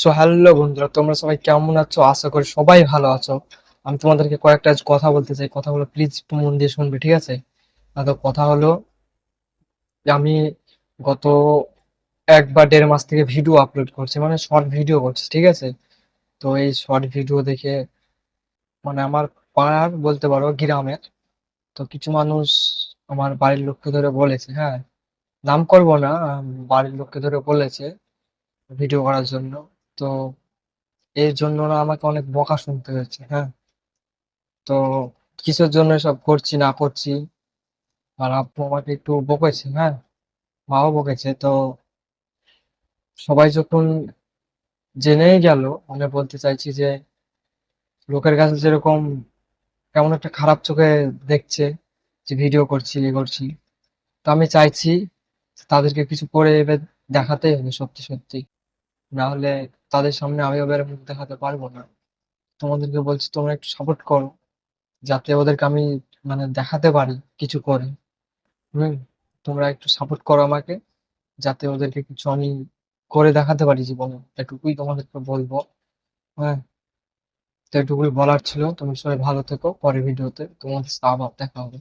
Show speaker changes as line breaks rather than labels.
So hello বন্ধুরা, তোমরা সবাই কেমন আছো? আশা করি সবাই ভালো আছো। আমি তোমাদেরকে কয়েকটা কথা বলতে চাই। কথাগুলো প্লিজ মন দিয়ে শুনবে, ঠিক আছে? তো কথা হলো আমি গত এক বা দেড় মাস থেকে ভিডিও আপলোড করছি মানে শর্ট ভিডিও করছি, ঠিক আছে? তো এই শর্ট ভিডিও দেখে মানে আমার পাড়ার বলতে পারো, গ্রামের, তো কিছু মানুষ আমার বাড়ির লোককে ধরে বলেছে হ্যাঁ? নাম করব না, বাড়ির লোককে ধরে বলেছে ভিডিও করার জন্য। তো এর জন্য না আমাকে অনেক বকা শুনতে হয়েছে হ্যাঁ। তো কিসের জন্য সব করছি না করছি, আর আব্বু আমাকে একটু বকেছে হ্যাঁ মাও বকেছে। তো সবাই যখন জেনেই গেল আমি বলতে চাইছি যে লোকের কাছে যেরকম কেমন একটা খারাপ চোখে দেখছে যে ভিডিও করছি, এ করছি, তো আমি চাইছি তাদেরকে কিছু করে এবার দেখাতেই হবে সত্যি সত্যি। না হলে তাদের সামনে আমি ওদের মুখ দেখাতে পারব না। তোমাদেরকে বলছি, তোমরা একটু সাপোর্ট করো, যাতে ওদেরকে আমি মানে দেখাতে পারি কিছু করে। হুম, তোমরা একটু সাপোর্ট করো আমাকে, যাতে ওদেরকে কিছু আমি করে দেখাতে পারি জীবনে। এটুকুই তোমাদেরকে বলব। হ্যাঁ তো এটুকুই বলার ছিল। তুমি সবাই ভালো থেকো। পরের ভিডিওতে তোমাদের আবার দেখা হবে।